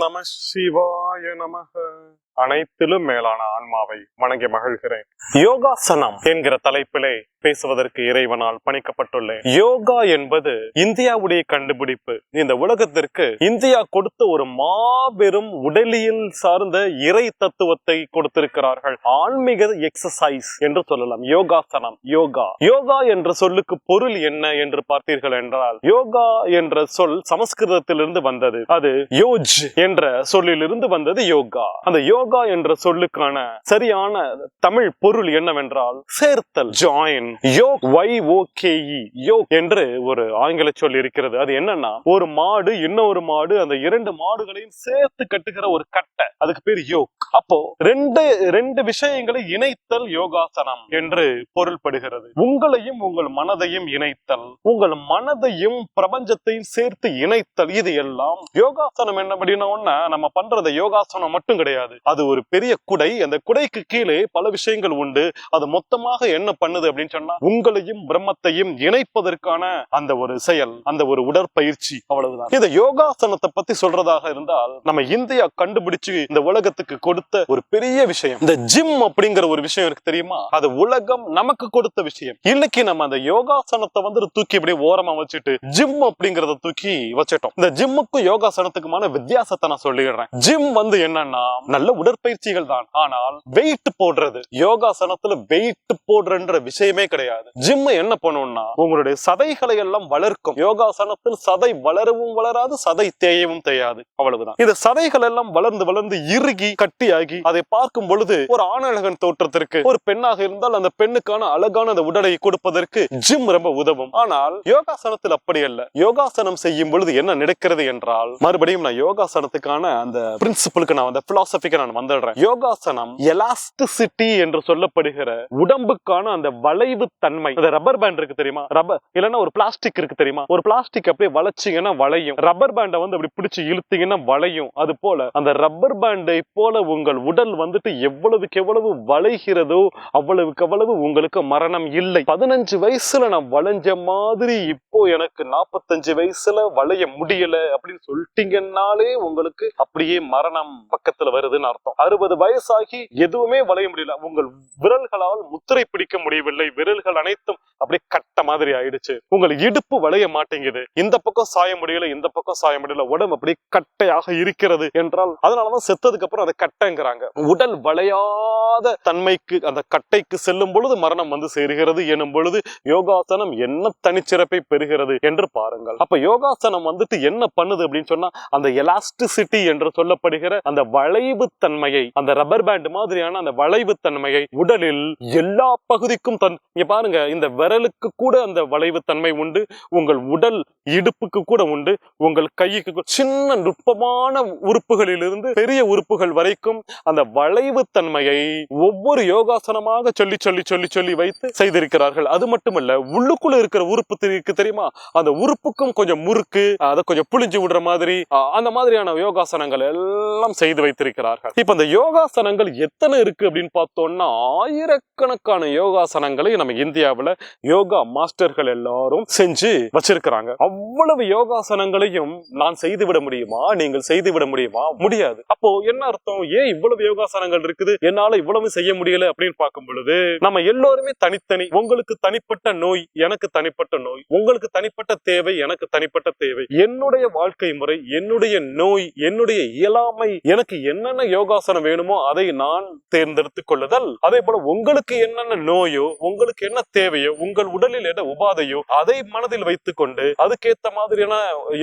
நம சிவாய நமக. அனைத்திலும் மேலான ஆன்மாவை வணங்கி மகிழ்கிறேன். யோகாசனம் என்கிற தலைப்பிலே பேசுவதற்கு இறைவனால் பணிக்கப்பட்டுள்ளேன். யோகா என்பது இந்தியாவுடைய கண்டுபிடிப்பு. இந்த உலகத்திற்கு இந்தியா கொடுத்த ஒரு மாபெரும் உடலியல் சார்ந்த இறை தத்துவத்தை கொடுத்திருக்கிறார்கள். ஆன்மீக எக்ஸசைஸ் என்று சொல்லலாம். யோகாசனம் யோகா. யோகா என்ற சொல்லுக்கு பொருள் என்ன என்று பார்த்தீர்கள் என்றால் யோகா என்ற சொல் சமஸ்கிருதத்திலிருந்து வந்தது. அது யோஜ் என்ற சொல்லிலிருந்து வந்தது யோகா. அந்த யோகா என்ற சொல்லுக்கான சரியான தமிழ் பொருள் என்னவென்றால் சேர்த்தல் join yoke Y O K yoke என்று ஒரு ஆங்கில சொல் இருக்கிறது. அது என்னன்னா ஒரு மாடு இன்னொரு மாடு அந்த இரண்டு மாடுகளையும் சேர்த்து கட்டுகிற ஒரு கட்டை. அதுக்கு பேர் யோக். அப்போ ரெண்டு ரெண்டு விஷயங்களை இணைத்தல் யோகாசனம் என்று பொருள்படுகிறது. உங்களையும் உங்கள் மனதையும் இணைத்தல் உங்கள் மனதையும் பிரபஞ்சத்தையும் சேர்த்து இணைத்தல் இது எல்லாம் யோகாசனம் என்ன அப்படின்னா நம்ம பண்றது யோகாசனம் மட்டும் கிடையாது. அது ஒரு பெரிய குடை. அந்த குடைக்கு கீழே பல விஷயங்கள் உண்டு. அது மொத்தமாக என்ன பண்ணுது அப்படின்னு சொன்னா உங்களையும் பிரம்மத்தையும் இணைப்பதற்கான அந்த ஒரு செயல் அந்த ஒரு உடற்பயிற்சி அவ்வளவுதான். இந்த யோகாசனத்தை பத்தி சொல்றதாக இருந்தால் நம்ம இந்தியா கண்டுபிடிச்சு இந்த உலகத்துக்கு கொடுத்த ஒரு பெரிய விஷயம். இந்த ஜிம் அப்படிங்கிற ஒரு விஷயம் இருக்கு தெரியுமா? அது உலகம் நமக்கு கொடுத்த விஷயம். இன்னைக்கு நம்ம அந்த யோகாசனத்தை வந்து தூக்கி இப்படியே ஓரமா வச்சுட்டு ஜிம் அப்படிங்கறத தூக்கி வச்சிட்டோம். இந்த ஜிம்முக்கும் யோகாசனத்துக்குமான வித்தியாசத்தை நான் சொல்லிடுறேன். ஜிம் வந்து என்னன்னா நல்ல உடற்பயிற்சிகள் தான். ஆனால் வெயிட் போடுறது யோகாசனத்துல வெயிட் போடுறன்ற விஷயமே கிடையாது. ஜிம் என்ன பண்ணும்னா உங்களுடைய சதைகளை எல்லாம் வளர்க்கும். யோகாசனத்தில் சதை வளரவும் வளராது சதை தேயவும் தேயாது. அவ்வளவுதான். இந்த சதைகள் எல்லாம் வளர்ந்து வளர்ந்து இறுகி கட்டியாகி அதை பார்க்கும் பொழுது ஒரு ஆணழகன் தோற்றத்திற்கு ஒரு பெண்ணாக இருந்தால் அந்த பெண்ணுக்கான அழகான அந்த உடலை கொடுப்பதற்கு ஜிம் ரொம்ப உதவும். ஆனால் யோகாசனத்தில் அப்படி அல்ல. யோகாசனம் செய்யும் பொழுது என்ன நடக்கிறது என்றால் மறுபடியும் நான் யோகாசனத்துக்கான அந்த பிரின்சிபலுக்கு நான் அந்த பிலாசபிக்கு நான் வந்துடுறேன். யோகாசனம் எலாஸ்டிசிட்டி என்று சொல்லப்படுகிற உடம்புக்கான அந்த வளைவு தன்மை. அந்த ரப்பர் பேண்ட் இருக்கு தெரியுமா? ரப்பர் இல்லைன்னா ஒரு பிளாஸ்டிக் இருக்கு தெரியுமா? ஒரு பிளாஸ்டிக் அப்படியே வளைச்சிங்கன்னா வளையும். ரப்பர் பேண்டை வந்து அப்படி பிடிச்சு இழுத்தீங்கன்னா வளையும். அது போல அந்த ரப்பர் பேண்டை போல உங்கள் உடல் வந்துட்டு எவ்வளவுக்கு எவ்வளவு வளைகிறதோ அவ்வளவுக்கு அவ்வளவு உங்களுக்கு மரணம் இல்லை. பதினஞ்சு வயசுல நான் வளைஞ்ச மாதிரி இப்போ எனக்கு நாற்பத்தஞ்சு வயசுல வளைய முடியல அப்படின்னு சொல்லிட்டீங்கன்னாலே உங்களுக்கு அப்படியே மரணம் பக்கத்துல வருதுன்னு அர்த்தம். அறுபது வயசாகி எதுவுமே வளைய முடியல. உங்கள் விரல்களால் முத்திரை பிடிக்க முடியவில்லை. விரல்கள் அனைத்தும் அப்படியே கட்ட மாதிரி ஆயிடுச்சு. உங்கள் இடுப்பு வளைய மாட்டேங்குது. இந்த பக்கம் சாய முடியல இந்த பக்கம் சாய முடியல. உடம்பு அப்படியே கட்டையாக இருக்கிறது என்றால் அதனாலதான் செத்ததுக்கு அப்புறம் அதை கட்டைங்கிறாங்க. உடல் வளையாத தன்மைக்கு அந்த கட்டைக்கு செல்லும் பொழுது மரணம் வந்து சேருகிறது எனும் பொழுது யோகாசனம் என்ன தனிச்சிறப்பை பெறுகிறது என்று பாருங்கள். அப்ப யோகாசனம் வந்துட்டு என்ன பண்ணுது அப்படின்னு சொன்னா அந்த எலாஸ்டிசிட்டி என்று சொல்லப்படுகிற அந்த வளைவு தன்மையை அந்த ரப்பர் பேண்ட் மாதிரியான அந்த வளைவு தன்மையை உடலில் எல்லா பகுதிக்கும் தன் இங்க பாருங்க இந்த விரலுக்கு கூட அந்த வளைவு தன்மை உண்டு உங்கள் உடல் இடுப்புக்கு கூட உண்டு உங்கள் கைக்கு சின்ன நுட்பமான உறுப்புகளிலிருந்து பெரிய உறுப்புகள் வரைக்கும் அந்த வளைவு தன்மையை ஒவ்வொரு யோகாசனமாக சொல்லி சொல்லி சொல்லி சொல்லி வைத்து செய்திருக்கிறார்கள். அது மட்டுமல்ல உள்ளுக்குள்ள இருக்கிற உறுப்பு தெரியுது இருக்கு தெரியுமா? அந்த உறுப்புக்கும் கொஞ்சம் முறுக்கு அதை கொஞ்சம் புளிஞ்சு விடுற மாதிரி அந்த மாதிரியான யோகாசனங்கள் எல்லாம் செய்து வைத்திருக்கிறார்கள். இப்போ இந்த யோகாசனங்கள் எத்தனை இருக்கு அப்படின்னு பார்த்தோம்னா ஆயிரக்கணக்கான யோகாசனங்களை நம்ம இந்தியாவில் யோகா மாஸ்டர்கள் எல்லாரும் செஞ்சு வச்சிருக்கிறாங்க. அவ்வளவு யோகாசனங்களையும் நான் செய்து விட முடியுமா? நீங்கள் செய்து விட முடியுமா? முடியாது. அப்போ என்ன அர்த்தம்? ஏன் இவ்வளவு யோகாசனங்கள் இருக்குது? என்னால இவ்வளவு செய்ய முடியல அப்படின்னு பார்க்கும் பொழுது நம்ம எல்லோருமே தனித்தனி உங்களுக்கு தனிப்பட்ட நோய் எனக்கு தனிப்பட்ட நோய் உங்களுக்கு தனிப்பட்ட தேவை எனக்கு தனிப்பட்ட தேவை என்னுடைய வாழ்க்கை முறை என்னுடைய நோய் என்னுடைய இயலாமை எனக்கு என்னென்ன யோகா யோகாசனம் வேணுமோ அதை நான் தேர்ந்தெடுத்துக் கொள்ளுதல். அதே போல உங்களுக்கு என்னென்ன நோயோ உங்களுக்கு என்ன தேவையோ உங்கள் உடலில் என்ன உபாதையோ அதை மனதில் வைத்துக் கொண்டு அதுக்கேத்த மாதிரியான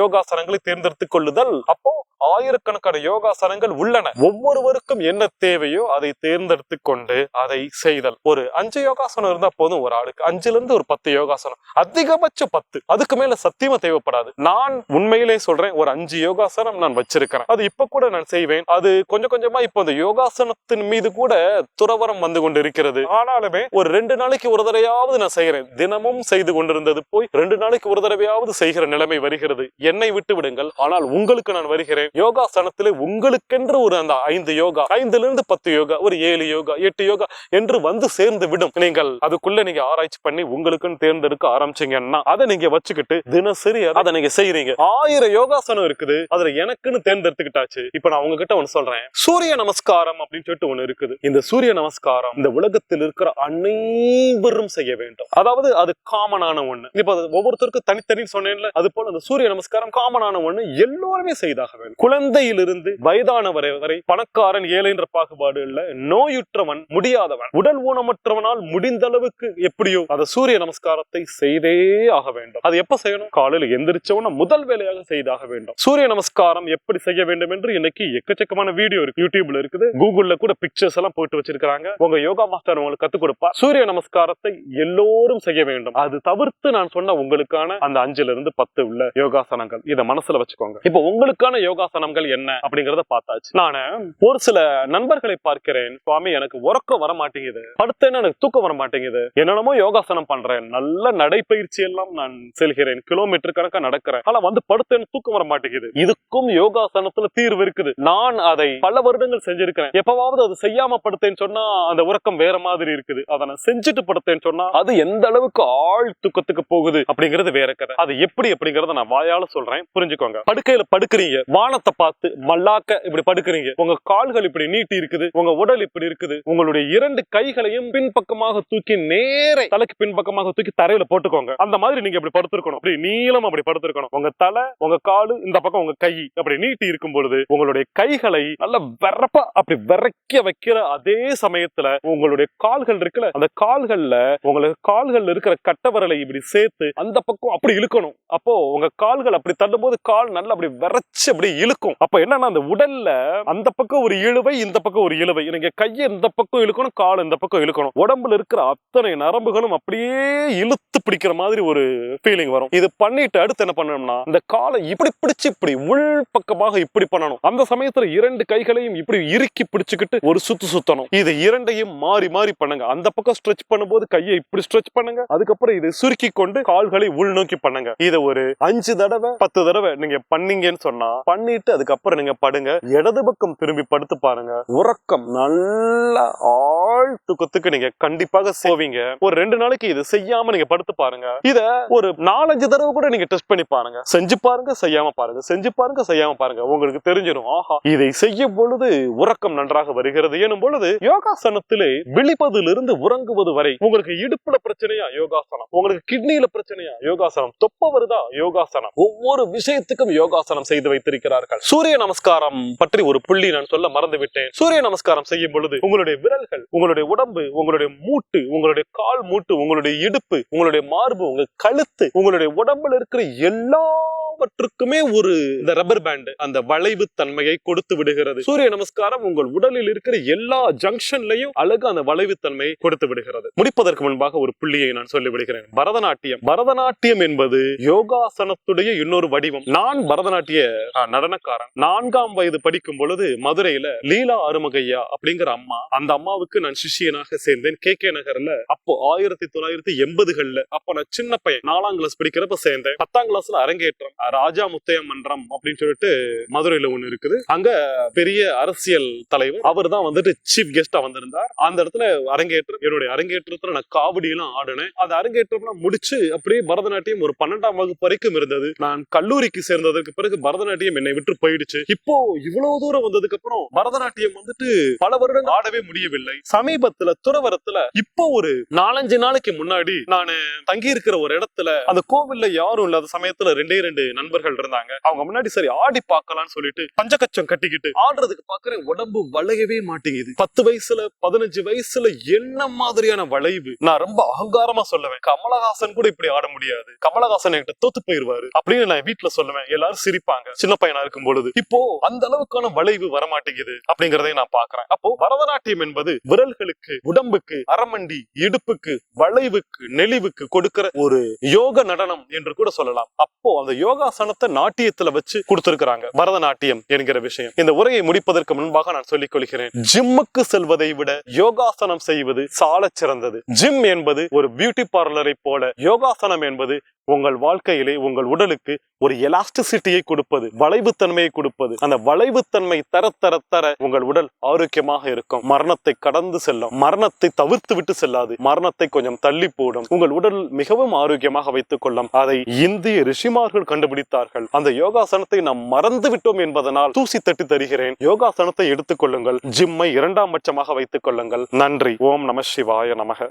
யோகாசனங்களை தேர்ந்தெடுத்துக் கொள்ளுதல். அப்போ ஆயிரக்கணக்கான யோகாசனங்கள் உள்ளன. ஒவ்வொருவருக்கும் என்ன தேவையோ அதை தேர்ந்தெடுத்து கொண்டு அதை செய்தல். ஒரு அஞ்சு யோகாசனம் இருந்தா போதும் ஒரு ஆளுக்கு. அஞ்சுல இருந்து ஒரு பத்து யோகாசனம். அதிகபட்சம் பத்து. அதுக்கு மேல சத்தியமா தேவைப்படாது. நான் உண்மையிலே சொல்றேன் ஒரு அஞ்சு யோகாசனம் நான் வச்சிருக்கிறேன். அது இப்ப கூட நான் செய்வேன். அது கொஞ்சம் கொஞ்சம் இப்போ இந்த யோகாசனத்தின் மீது கூட துறவரம் வந்து கொண்டு இருக்கிறது ஆனாலுமே ஒரு ரெண்டு நாளைக்கு ஒரு தடவையாவது நான் செய்கிறேன். தினமும் செய்து கொண்டிருந்தது போய் ரெண்டு நாளைக்கு ஒரு தடவையாவது செய்கிற நிலைமை வருகிறது. என்னை விட்டு விடுங்கள். ஆனால் உங்களுக்கு நான் வருகிறேன். யோகாசனத்திலே உங்களுக்கென்று ஒரு அந்த ஐந்து யோகா ஐந்துல இருந்து பத்து யோகா ஒரு ஏழு யோகா எட்டு யோகா என்று வந்து சேர்ந்து விடும். நீங்கள் அதுக்குள்ள நீங்க ஆராய்ச்சி பண்ணி உங்களுக்குன்னு தேர்ந்தெடுக்க ஆரம்பிச்சீங்கன்னா அதை நீங்க வச்சுக்கிட்டு தினசரி அதை நீங்க செய்யறீங்க ஆயிரம் யோகாசனம் இருக்குது. அதுல எனக்குன்னு தேர்ந்தெடுத்துக்கிட்டாச்சு. இப்ப நான் உங்ககிட்ட ஒண்ணு சொல்றேன். சூரிய நமஸ்காரம் அப்படின்னு சொல்லிட்டு ஒண்ணு இருக்குது. இந்த சூரிய நமஸ்காரம் இந்த உலகத்தில் இருக்கிற அனைவரும் செய்ய வேண்டும். அதாவது அது காமனான ஒண்ணு. இப்ப அது ஒவ்வொருத்தருக்கும் தனித்தனி சொன்னேன்ல அது போல அந்த சூரிய நமஸ்காரம் காமனான ஒண்ணு எல்லோருமே செய்தாக வேண்டும். குழந்தையிலிருந்து வயதானவரை வரை பணக்காரன் ஏழை என்ற பாகுபாடு இல்ல நோயுற்றவன் முடியாதவன் உடல் ஊனமற்றவனால் முடிந்த அளவுக்கு எப்படியோ அந்த சூரிய நமஸ்காரத்தை செய்தே ஆக வேண்டும். அது எப்ப செய்யணும்? காலையில் எந்திரிச்சவன முதல் வேலையாக செய்தாக வேண்டும். சூரிய நமஸ்காரம் எப்படி செய்ய வேண்டும் என்று இன்னைக்கு எக்கச்சக்கமான வீடியோ இருக்கு. யூடியூப்ல இருக்குது. கூகுள்ல கூட பிக்சர்ஸ் எல்லாம் போட்டு வச்சிருக்காங்க உங்க யோகா மாஸ்டர் உங்களுக்கு கத்து கொடுப்பா. சூரிய நமஸ்காரத்தை எல்லோரும் செய்ய வேண்டும். அது தவிர்த்து நான் சொன்ன உங்களுக்கான அந்த அஞ்சுல இருந்து பத்து உள்ள யோகாசனங்கள். இத மனசுல வச்சுக்கோங்க. இப்போ உங்களுக்கான யோகாசனங்கள் என்ன அப்படிங்கறத பார்த்தாச்சு. நானு ஒரு சில நண்பர்களை பார்க்கிறேன். சுவாமி எனக்கு உறக்கம் வர மாட்டேங்குது படுத்தேன்னு எனக்கு தூக்கம் வர மாட்டேங்குது என்னென்னமோ யோகாசனம் பண்றேன். நல்ல நடைப்பயிற்சி எல்லாம் நான் செல்கிறேன். கிலோமீட்டர் கணக்கா நடக்கிறேன். ஆனா வந்து படுத்தேன்னு தூக்கம் வர மாட்டேங்குது இதுக்கும் யோகாசனத்துல தீர்வு இருக்குது. நான் அதை பல வருடங்கள் செஞ்சிருக்கிறேன். எப்பவாவது அது செய்யாம படுத்தேன்னு சொன்னா அந்த உறக்கம் வேற மாதிரி இருக்குது. அதை நான் செஞ்சுட்டு படுத்தேன்னு சொன்னா அது எந்த அளவுக்கு ஆழ் தூக்கத்துக்கு போகுது அப்படிங்கிறது வேற கதை. அது எப்படி அப்படிங்கறத நான் வாயால சொல்றேன். புரிஞ்சுக்கோங்க. படுக்கையில படுக்கிறீங்க. வானத்தை பார்த்து மல்லாக்க இப்படி படுக்கிறீங்க. உங்க கால்கள் இப்படி நீட்டி இருக்குது. உங்க உடல் இப்படி இருக்குது. உங்களுடைய இரண்டு கைகளையும் பின்பக்கமாக தூக்கி நேர தலைக்கு பின்பக்கமாக தூக்கி தரையில போட்டுக்கோங்க. அந்த மாதிரி நீங்க இப்படி படுத்திருக்கணும். அப்படி நீளம் அப்படி படுத்திருக்கணும். உங்க தலை உங்க காலு இந்த பக்கம் உங்க கை அப்படி நீட்டி இருக்கும் பொழுது உங்களுடைய கைகளை நல்ல வெறப்ப அப்படி விரைக்க வைக்கிற அதே சமயத்துல உங்களுடைய கால்கள் இருக்குல்ல அந்த கால்கள்ல உங்களுக்கு கால்கள் இருக்கிற கட்டவரலை இப்படி சேர்த்து அந்த பக்கம் அப்படி இழுக்கணும். அப்போ உங்க கால்கள் அப்படி தள்ளும்போது கால் நல்லா அப்படி விரைச்சு அப்படி இழுக்கும். அப்ப என்னன்னா அந்த உடல்ல அந்த பக்கம் ஒரு இழுவை இந்த பக்கம் ஒரு இழுவை. நீங்க கையை இந்த பக்கம் இழுக்கணும் கால் இந்த பக்கம் இழுக்கணும். உடம்புல இருக்கிற அத்தனை நரம்புகளும் அப்படியே இழுத்து பிடிக்கிற மாதிரி ஒரு ஃபீலிங் வரும். இது பண்ணிட்டு அடுத்து என்ன பண்ணணும்னா இந்த காலை இப்படி பிடிச்சு இப்படி உள் பக்கமாக இப்படி பண்ணணும். அந்த சமயத்துல இரண்டு கைகளையும் இப்படி இறுக்கி பிடிச்சுக்கிட்டு ஒரு சுத்து சுத்தணும். இது இரண்டையும் மாறி மாறி பண்ணுங்க. அந்த பக்கம் ஸ்ட்ரெச் பண்ணும்போது கையை இப்படி ஸ்ட்ரெச் பண்ணுங்க. அதுக்கப்புறம் இதை சுருக்கி கொண்டு கால்களை உள்நோக்கி பண்ணுங்க. இதை ஒரு அஞ்சு தடவை பத்து தடவை நீங்க பண்ணீங்கன்னு சொன்னா பண்ணிட்டு அதுக்கப்புறம் நீங்க படுங்க. இடது பக்கம் திரும்பி படுத்து பாருங்க. உறக்கம் நல்ல ஆழ் தூக்கத்துக்கு நீங்க கண்டிப்பாக சோவிங்க ஒரு ரெண்டு நாளைக்கு இது செய்யாம நீங்க படுத்து பாருங்க. இத ஒரு நாலஞ்சு தடவை கூட நீங்க டெஸ்ட் பண்ணி பாருங்க. செஞ்சு பாருங்க செய்யாம பாருங்க. செஞ்சு பாருங்க செய்யாம பாருங்க. உங்களுக்கு தெரிஞ்சிடும் ஆஹா இதை செய்யும் பொழுது உறக்கம் நன்றாக வருகிறது. எனும் பொழுது யோகாசனத்திலே விழிப்பதிலிருந்து உறங்குவது வரை உங்களுக்கு இடுப்புல பிரச்சனையா? யோகாசனம். உங்களுக்கு கிட்னியில பிரச்சனையா? யோகாசனம். தொப்ப வருதா யோகாசனம். ஒவ்வொரு விஷயத்துக்கும் யோகாசனம் செய்து வைத்திருக்கிறார்கள். சூரிய நமஸ்காரம் பற்றி ஒரு புள்ளி நான் சொல்ல மறந்து விட்டேன் சூரிய நமஸ்காரம் செய்யும் பொழுது உங்களுடைய விரல்கள் உங்களுடைய உடம்பு உங்களுடைய மூட்டு உங்களுடைய கால் மூட்டு உங்களுடைய இடுப்பு உங்களுடைய மார்பு உங்க கழுத்து உங்களுடைய உடம்புல இருக்கிற எல்லாவற்றுக்குமே ஒரு இந்த ரப்பர் பேண்ட் அந்த வளைவு தன்மையை கொடுத்து விடுகிறது. சூரிய நமஸ்காரம் உங்கள் உடலில் இருக்கிற எல்லா ஜங்ஷன்லயும் அழகு அந்த வளைவுத்தன்மை கொடுத்து விடுகிறது. முடிப்பதற்கு முன்பாக ஒரு புள்ளியை நான் சொல்லி விடுகிறேன் பரதநாட்டியம். பரதநாட்டியம் என்பது யோகாசனத்துடைய இன்னொரு வடிவம். நான் பரதநாட்டிய நடனக்காரன். நான்காம் வயது படிக்கும் பொழுது மதுரையில லீலா அருமகையா அப்படிங்கிற அம்மா அந்த அம்மாவுக்கு நான் சிஷியனாக சேர்ந்தேன். கே. கே. நகர்ல. அப்போ ஆயிரத்தி தொள்ளாயிரத்தி எண்பதுகள்ல அப்போ நான் சின்ன பையன் நாலாம் கிளாஸ் படிக்கிறப்ப சேர்ந்தேன். பத்தாம் கிளாஸ்ல அரங்கேற்றம். ராஜா முத்தைய மன்றம் அப்படின்னு சொல்லிட்டு மதுரையில ஒண்ணு இருக்குது. அங்க பெரிய அரசியல் தலைவர். அவர் தான் வந்துட்டு சீஃப் கெஸ்டா வந்திருந்தார். அந்த இடத்துல அரங்கேற்றம் என்னுடைய அரங்கேற்றத்துல நான் காவடி எல்லாம் ஆடினேன். அந்த அரங்கேற்றம்லாம் முடிச்சு அப்படியே பரதநாட்டியம் ஒரு பன்னெண்டாம் வகுப்பு வரைக்கும் இருந்தது. நான் கல்லூரிக்கு சேர்ந்ததுக்கு பிறகு பரதநாட்டியம் என்னை விட்டு போயிடுச்சு. இப்போ இவ்வளவு தூரம் வந்ததுக்கு அப்புறம் பரதநாட்டியம் வந்துட்டு பல வருடங்கள் ஆடவே முடியவில்லை. சமீபத்துல துறவரத்துல இப்போ ஒரு நாலஞ்சு நாளைக்கு முன்னாடி நான் தங்கி இருக்கிற ஒரு இடத்துல அந்த கோவில்ல யாரும் இல்லாத சமயத்துல ரெண்டே ரெண்டு நண்பர்கள் இருந்தாங்க. அவங்க முன்னாடி சரி ஆடி பார்க்கலாம்னு சொல்லிட்டு பஞ்சகச்சம் கட்டிக்கிட்டு ஆடுறதுக்கு பாக்குறேன் உடம்பு வளையவே மாட்டேங்குது. பத்து வயசுல பதினஞ்சு வயசுல என்ன மாதிரியான வளைவு? நான் ரொம்ப அகங்காரமா சொல்லுவேன். கமலஹாசன் கூட இப்படி ஆட முடியாது. கமலஹாசன் என்கிட்ட தோத்து போயிருவாரு. அப்படின்னு நான் வீட்டுல சொல்லுவேன். எல்லாரும் சிரிப்பாங்க. சின்ன பையனா இருக்கும் பொழுது இப்போ அந்த அளவுக்கான வளைவு வரமாட்டேங்குது அப்படிங்கறதை நான் பாக்குறேன் அப்போ பரதநாட்டியம் என்பது விரல்களுக்கு உடம்புக்கு அரமண்டி இடுப்புக்கு வளைவுக்கு நெளிவுக்கு கொடுக்கிற ஒரு யோக நடனம் என்று கூட சொல்லலாம். அப்போ அந்த யோகாசனத்தை நாட்டியத்துல வச்சு கொடுத்திருக்கிறாங்க பரதநாட்டியம் என்கிற விஷயம். இந்த உரையை முடிப்பதற்கு முன்பாக நான் சொல்லிக் கொள்கிறேன். ஜிம்முக்கு செல்வதை விட யோகாசனம் செய்வது சால சிறந்தது. ஜிம் என்பது ஒரு பியூட்டி பார்லரை போல யோகாசனம் என்பது உங்கள் வாழ்க்கையிலே உங்கள் உடலுக்கு ஒரு எலாஸ்டிசிட்டியை கொடுப்பது வளைவு வளைவுத்தன்மையை கொடுப்பது. அந்த வளைவுத்தன்மை தர தர தர உங்கள் உடல் ஆரோக்கியமாக இருக்கும். மரணத்தை கடந்து செல்லும். மரணத்தை தவிர்த்து விட்டு செல்லாது. மரணத்தை கொஞ்சம் தள்ளி போடும். உங்கள் உடல் மிகவும் ஆரோக்கியமாக வைத்துக் கொள்ளும். அதை இந்திய ரிஷிமார்கள் கண்டுபிடித்தார்கள். அந்த யோகாசனத்தை நாம் மறந்து விட்டோம் என்பதனால் தூசி தட்டி தருகிறேன். யோகா யோகாசனத்தை எடுத்துக் கொள்ளுங்கள் ஜிம்மை இரண்டாம் பட்சமாக வைத்துக் கொள்ளுங்கள் நன்றி. ஓம் நம சிவாய நமக.